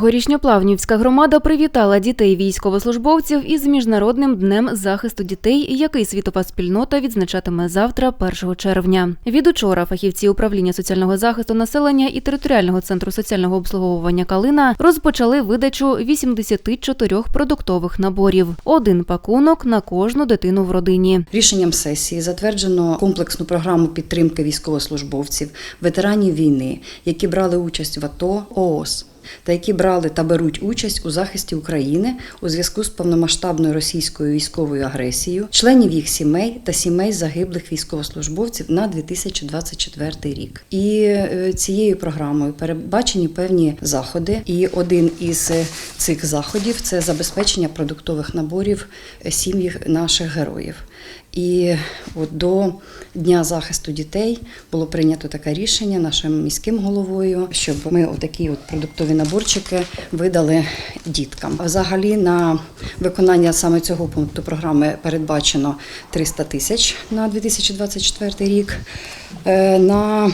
Горішньоплавнівська громада привітала дітей військовослужбовців із міжнародним днем захисту дітей, який світова спільнота відзначатиме завтра, 1 червня. Від учора фахівці управління соціального захисту населення і територіального центру соціального обслуговування Калина розпочали видачу 84 продуктових наборів. Один пакунок на кожну дитину в родині. Рішенням сесії затверджено комплексну програму підтримки військовослужбовців, ветеранів війни, які брали участь в АТО, ООС. Та які брали та беруть участь у захисті України у зв'язку з повномасштабною російською військовою агресією, членів їх сімей та сімей загиблих військовослужбовців на 2024 рік. І е, цією програмою передбачені певні заходи. І один із е, цих заходів це забезпечення продуктових наборів е, сім'ї наших героїв. І от до Дня захисту дітей було прийнято таке рішення нашим міським головою, щоб ми отакі от продуктові наборчики видали діткам. Взагалі на виконання саме цього пункту програми передбачено 300 тисяч на 2024 рік. Е, На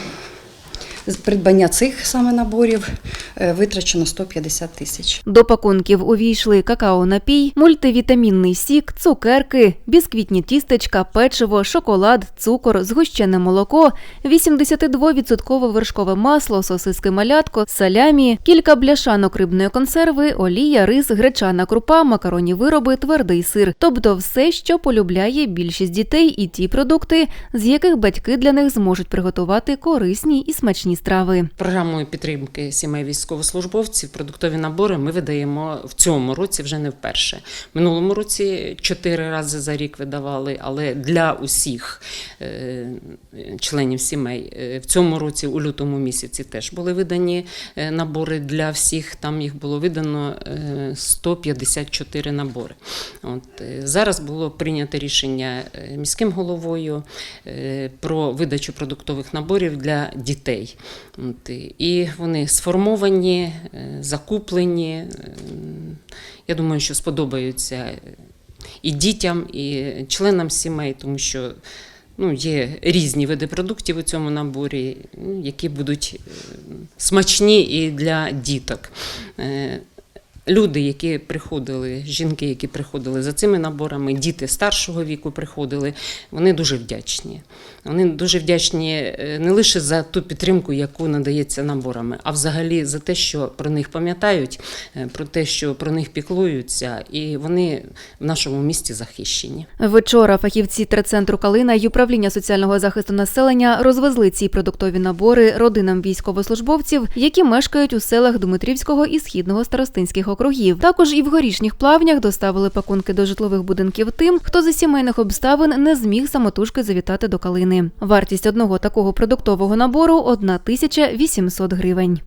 придбання цих саме наборів витрачено 150 тисяч. До пакунків увійшли какао-напій, мультивітамінний сік, цукерки, бісквітні тістечка, печиво, шоколад, цукор, згущене молоко, 82% вершкове масло, сосиски малятко, салямі, кілька бляшанок рибної консерви, олія, рис, гречана крупа, макаронні вироби, твердий сир. Тобто все, що полюбляє більшість дітей, і ті продукти, з яких батьки для них зможуть приготувати корисні і смачні страви. Програмою підтримки сімей військовослужбовців продуктові набори ми видаємо в цьому році вже не вперше. Минулому році чотири рази за рік видавали, але для усіх е, членів сімей. Е, В цьому році, у лютому місяці, теж були видані е, набори для всіх. Там їх було видано е, 154 набори. От, зараз було прийнято рішення міським головою про видачу продуктових наборів для дітей. От, І вони сформовані, е, закуплені. Е, Я думаю, що сподобаються і дітям, і членам сімей, тому що ну, є різні види продуктів у цьому наборі, ну, які будуть е, смачні і для діток. Люди, які приходили, жінки, які приходили за цими наборами, діти старшого віку приходили, вони дуже вдячні. Вони дуже вдячні е, не лише за ту підтримку, яку надається наборами, а взагалі за те, що про них пам'ятають, е, про те, що про них піклуються, і вони в нашому місті захищені. Вчора фахівці терцентру Калина й управління соціального захисту населення розвезли ці продуктові набори родинам військовослужбовців, які мешкають у селах Дмитрівського і східного старостинських округів. Також і в горішніх плавнях доставили пакунки до житлових будинків тим, хто за сімейних обставин не зміг самотужки завітати до Калини. Вартість одного такого продуктового набору 1800 гривень.